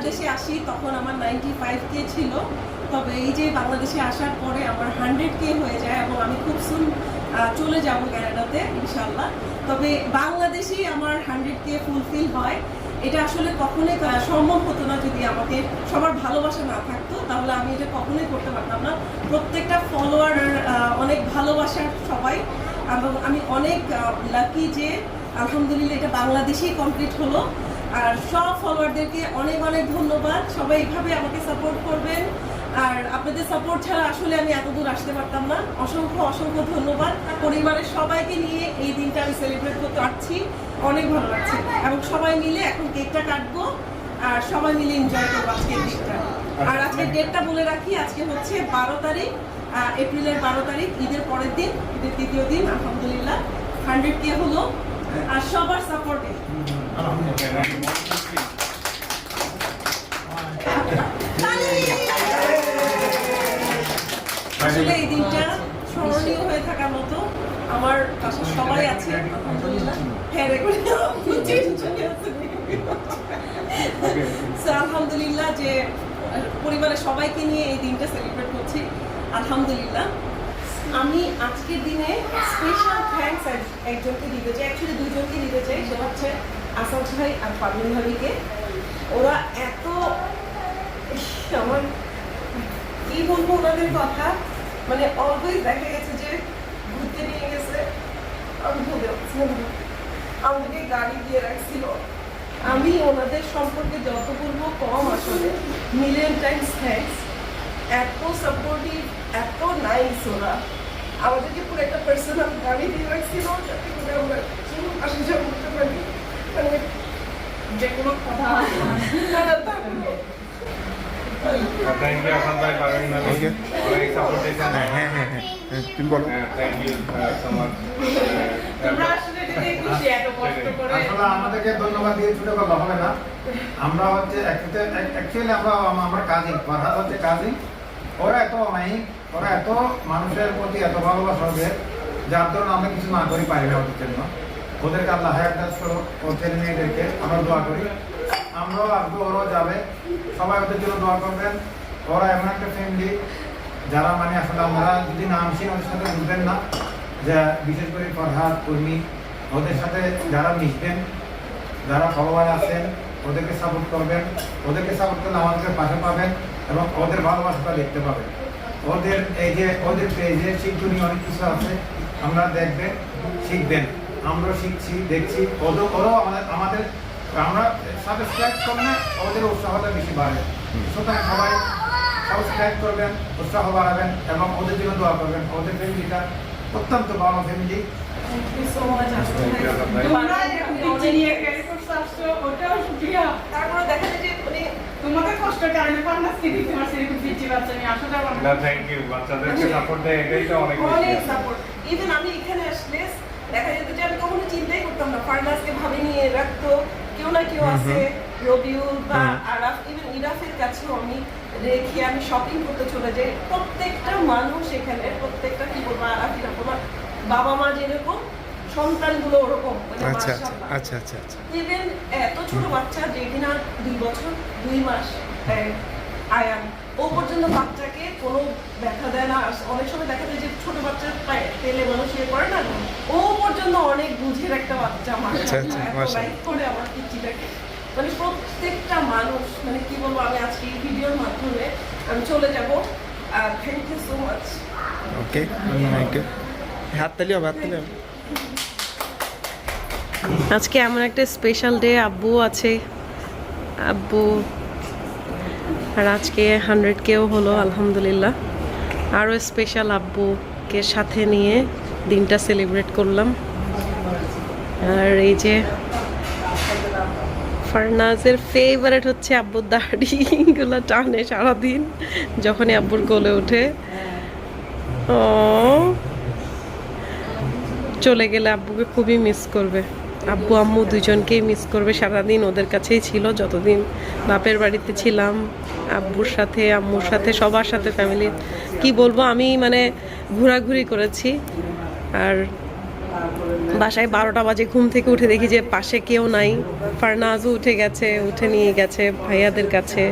বাংলাদেশে আসি, তখন আমার নাইনটি ফাইভ কে ছিল। তবে এই যে বাংলাদেশে আসার পরে আমার হান্ড্রেড কে হয়ে যায় এবং আমি খুব সুন চলে যাব ক্যানাডাতে ইনশাল্লাহ তবে বাংলাদেশেই আমার হান্ড্রেড কে ফুলফিল হয়। এটা আসলে কখনোই সম্ভব হতো না যদি আমাকে সবার ভালোবাসা না থাকতো। তাহলে আমি এটা কখনোই করতে পারতাম না। প্রত্যেকটা ফলোয়ার অনেক ভালোবাসার সবাই। এবং আমি অনেক লাকি যে, আলহামদুলিল্লাহ এটা বাংলাদেশেই কমপ্লিট হলো। আর সব ফলোয়ারদেরকে অনেক অনেক ধন্যবাদ। সবাই এইভাবে আমাকে সাপোর্ট করবেন। আর আপনাদের সাপোর্ট ছাড়া আসলে আমি এত দূর আসতে পারতাম না। অসংখ্য অসংখ্য ধন্যবাদ। পরিবারের সবাইকে নিয়ে এই দিনটা আমি সেলিব্রেট করতে পারছি। অনেক ভালো লাগছে। এবং সবাই মিলে এখন কেকটা কাটবো। আর সবাই মিলে এনজয় করব আজকের দিনটা। আর আজকে ডেটটা বলে রাখি, আজকে হচ্ছে বারো তারিখ এপ্রিলের বারো তারিখ, ঈদের পরের দিন, ঈদের তৃতীয় দিন, আলহামদুলিল্লাহ। হান্ড্রেড কে হলো। আর সবার সাপোর্টে আসলে এই দিনটা স্মরণীয় হয়ে থাকার মতো আমার পাশে সবাই আছে। হ্যাঁ আলহামদুলিল্লাহ যে পরিবারের সবাইকে নিয়ে এই দিনটা সেলিব্রেট করছি। আলহামদুলিল্লাহ। আমি আজকের দিনে স্পেশাল থ্যাঙ্কস একজনকে দিতে চাই অ্যাকচুয়ালি দুজনকে দিতে চাই, সেটা হচ্ছে আসাদ ভাই আর পাবিন ভাবিকে। ওরা এত আমার কি বলব ওনাদের কথা? মানে অলওয়েজ দেখা গেছে যে ঘুরতে নিয়ে গেছে। আমি ভুলে আমাদেরকে গাড়ি দিয়ে রাখছিল। আমি ওনাদের সম্পর্কে যত বলব কম আসলে। মিলিয়ন টাইমস থ্যাঙ্কস এত সাপোর্টিভ এত নাইস ওরা। আমাদেরকে পুরো একটা পার্সোনাল গাড়ি দিয়ে রাখছিল যাতে করে আমরা আসা যাওয়া করতে পারি মানে যে কোনো কথা অনেক তুমি বলো আমাদেরকে ধন্যবাদ দিয়ে ছুটে কথা হবে না। আমরা হচ্ছে অ্যাকচুয়ালি আমরা আমরা কাজিন ফরহাদ হচ্ছে কাজিন ওরা এত অমায়িক ওরা এত মানুষের প্রতি এত ভালোবাসা হবে, যার জন্য আমরা কিছু না করি পারি না ওদের জন্য। ওদেরকে আল্লাহ হায়াত দাস করো ও মেয়েদেরকে আমরা দোয়া করি। আমরাও আসব ওরাও যাবে। সবাই ওদের জন্য দোয়া করবেন। ওরা এমন একটা ফ্যামিলি যারা মানে আসলে আমরা যদি নাম শুনি ওদের সাথে বুঝবেন না। যে বিশেষ করে ফরহাদ কর্মী ওদের সাথে যারা মিশবেন, যারা ফলোয়ার আছেন, ওদেরকে সাপোর্ট করবেন। ওদেরকে সাপোর্ট করলে আমাদেরকে পাশে পাবেন এবং ওদের ভালোবাসাটা দেখতে পাবেন। ওদের এই যে ওদের পেজে শিক্ষণীয় অনেক কিছু আছে আমরা দেখবেন শিখবেন। আমরাও শিখছি দেখছি। ওদের ওরাও আমাদের আমাদের আমরা সাবস্ক্রাইব করলে ওদের উৎসাহটা বেশি বাড়ে। সুতরাং সবাই সাবস্ক্রাইব করবেন উৎসাহ বাড়াবেন এবং ওদের জন্য দোয়া করবেন। ওদের ফ্যামিলিটা অত্যন্ত ভালো ফ্যামিলি। তারপরে দেখা যায় যে মানে তোমাদের কষ্টের কারণে পান্নাসকে দিতে পারছি এরকম পিচ্ছি বাচ্চা নিয়ে আসা যাবে না। থ্যাংক ইউ বাচ্চাদেরকে সাপোর্ট দেয় এটাই তো অনেক অনেক সাপোর্ট ইভেন আমি এখানে আসলে দেখা যেত যে আমি কখনো চিন্তাই করতাম না। ফার্নাসকে ভাবে নিয়ে রাখতো কেউ না কেউ আছে রবিউল বা আরাফ ইভেন ইরাফের কাছেও আমি রেখে আমি শপিং করতে চলে যাই। প্রত্যেকটা মানুষ এখানে প্রত্যেকটা কি বলব আরাফ ইরাফ বাবা মা যেরকম সন্তানগুলো ওরকম আচ্ছা আচ্ছা আচ্ছা আচ্ছা আচ্ছা। ইভেন এত ছোট বাচ্চা যে কিনা দুই বছর দুই মাস আয়ান ও পর্যন্ত বাচ্চাকে কোনো ব্যথা দেয় না। অনেক সময় দেখা যায় যে ছোট বাচ্চার পায়ে তেলে মানুষ ইয়ে করে না ও পর্যন্ত অনেক বুঝের একটা বাচ্চা আচ্ছা, আচ্ছা, করে আমার পিচ্চিটাকে। মানে প্রত্যেকটা মানুষ মানে কি বলব আমি আজকে এই ভিডিওর মাধ্যমে আমি চলে যাব। Thank you so much okay thank you হাত তালি হবে হাত তালি হবে। আজকে এমন একটা স্পেশাল ডে আব্বু আছে। আব্বু আর আজকে হান্ড্রেড কেও হলো, আলহামদুলিল্লাহ। আরও স্পেশাল আব্বুকে সাথে নিয়ে দিনটা সেলিব্রেট করলাম। আর এই যে ফারনাজের ফেভারেট হচ্ছে আব্বুর দাড়িগুলো টানে সারাদিন, যখনই আব্বুর কোলে ওঠে। ও চলে গেলে আব্বুকে খুবই মিস করবে। আব্বু, আম্মু দুজনকেই মিস করবে। সারাদিন ওদের কাছেই ছিল, যতদিন বাপের বাড়িতে ছিলাম, আব্বুর সাথে, আম্মুর সাথে, সবার সাথে ফ্যামিলি কি বলব, আমি মানে ঘোরাঘুরি করেছি। আর বাসায় বারোটা বাজে ঘুম থেকে উঠে দেখি যে পাশে কেউ নাই। ফারনাজও উঠে গেছে, উঠে নিয়ে গেছে ভাইয়াদের কাছে,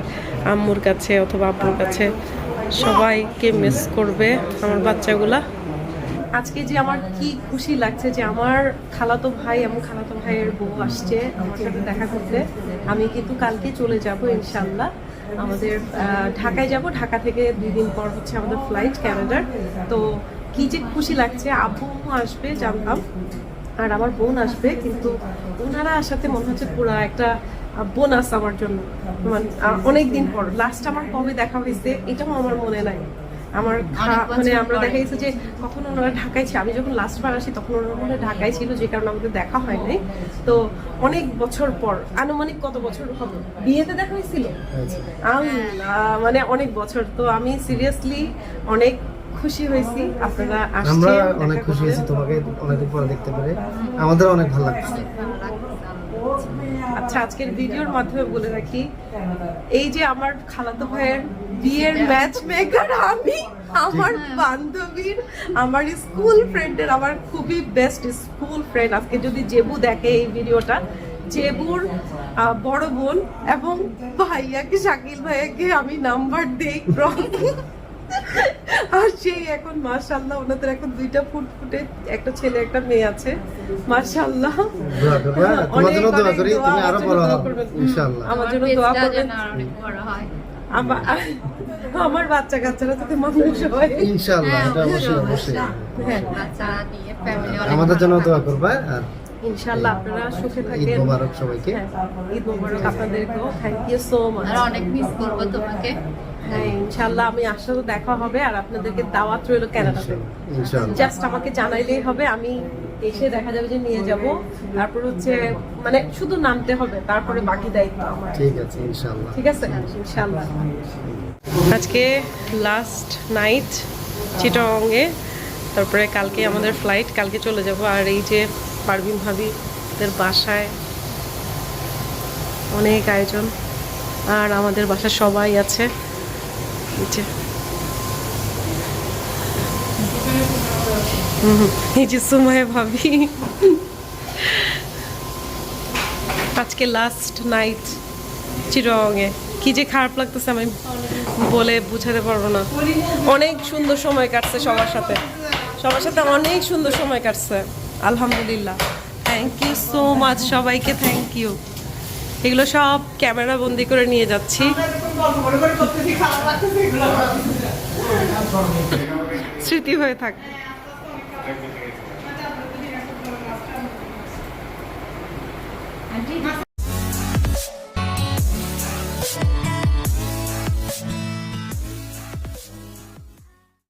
আম্মুর কাছে অথবা আব্বুর কাছে। সবাইকে মিস করবে আমার বাচ্চাগুলা। আজকে যে আমার কি খুশি লাগছে যে আমার খালাতো ভাই এবং খালাতো ভাইয়ের বউ আসছে আমার সাথে দেখা করতে, আমি কিন্তু কালকে চলে যাব ইনশাল্লাহ আমাদের ঢাকায় যাব। ঢাকা থেকে দুই দিন পর হচ্ছে আমাদের ফ্লাইট ক্যানাডার তো কি যে খুশি লাগছে, আব্বু আসবে, জানতাম। আর আমার বোন আসবে, কিন্তু ওনারা আসাতে মনে হচ্ছে পুরো একটা বোনাস আমার জন্য। মানে অনেক দিন পর। লাস্ট আমার কবে দেখা হয়েছে, এটাও আমার মনে নাই। আমার মানে আমরা দেখা গেছে যে কখন ওনারা ঢাকায় ছিল আমি যখন লাস্ট বার আসি তখন ওনারা মনে ঢাকায় ছিল যে কারণে আমাদের দেখা হয় নাই। তো অনেক বছর পর আনুমানিক কত বছর হবে? বিয়েতে দেখা হয়েছিল? মানে অনেক বছর। তো আমি সিরিয়াসলি অনেক খুশি হয়েছি। আপনারা আমরা অনেক খুশি হয়েছি তোমাকে অনেকদিন পরে দেখতে পেরে। আমাদের অনেক ভালো লাগছে আচ্ছা আজকের ভিডিওর মাধ্যমে বলে রাখি এই যে আমার খালাতো ভাইয়ের বিয়ের ম্যাচ মেকার আমি আমার বান্ধবীর আমার স্কুল ফ্রেন্ডের আমার খুবই বেস্ট স্কুল ফ্রেন্ড আজকে যদি জেবু দেখে এই ভিডিওটা জেবুর বড় বোন এবং ভাইয়াকে শাকিল ভাইয়াকে আমি নাম্বার দেই আর সেই এখন মাশাল্লাহ ওনাদের এখন দুইটা ফুট ফুটে একটা ছেলে একটা মেয়ে আছে। করবে তোমার জন্য দোয়া করি তুমি আরও বড় হবে ইনশাআল্লাহ। আমার জন্য দোয়া করবেন। আমার আমার বাচ্চা কাচ্চারা যাতে মানুষ হয়। ইনশাআল্লাহ এটা অবশ্যই অবশ্যই হ্যাঁ। আমাদের জন্য দোয়া করবে আর ইনশাআল্লাহ আপনারা সুখে ঈদ থাকেন। মোবারক সবাইকে। হ্যাঁ, ঈদ মোবারক আপনাদেরকেও। থ্যাংক ইউ সো মাচ আর অনেক মিস করব তোমাকে। হ্যাঁ ইনশাআল্লাহ আমি আসলেও দেখা হবে আর আপনাদেরকে দাওয়াত রইল ইনশাআল্লাহ জাস্ট আমাকে জানাইলেই হবে আমি এসে দেখা যাবে যে নিয়ে যাব। তারপর হচ্ছে মানে শুধু নামতে হবে তারপরে বাকি দায়িত্ব আমার। ঠিক আছে ইনশাআল্লাহ। ঠিক আছে? ইনশাআল্লাহ। আজকে লাস্ট নাইট চিটংয়ে তারপরে কালকে আমাদের ফ্লাইট কালকে চলে যাব। আর এই যে পারভিন ভাবিদের বাসায় অনেক আয়োজন। আর আমাদের বাসায় সবাই আছে। এই এই যে সুমায় ভাবি। আজকে লাস্ট নাইট চিরঙে কি যে খারাপ লাগতেছে আমি বলে বুঝাতে পারব না। অনেক সুন্দর সময় কাটছে সবার সাথে। সবার সাথে অনেক সুন্দর সময় কাটছে। আলহামদুলিল্লাহ। থ্যাংক ইউ সো মাচ সবাইকে থ্যাংক ইউ এগুলো সব ক্যামেরা বন্দি করে নিয়ে যাচ্ছি। স্মৃতি হয়ে থাক। ਹਾਂਜੀ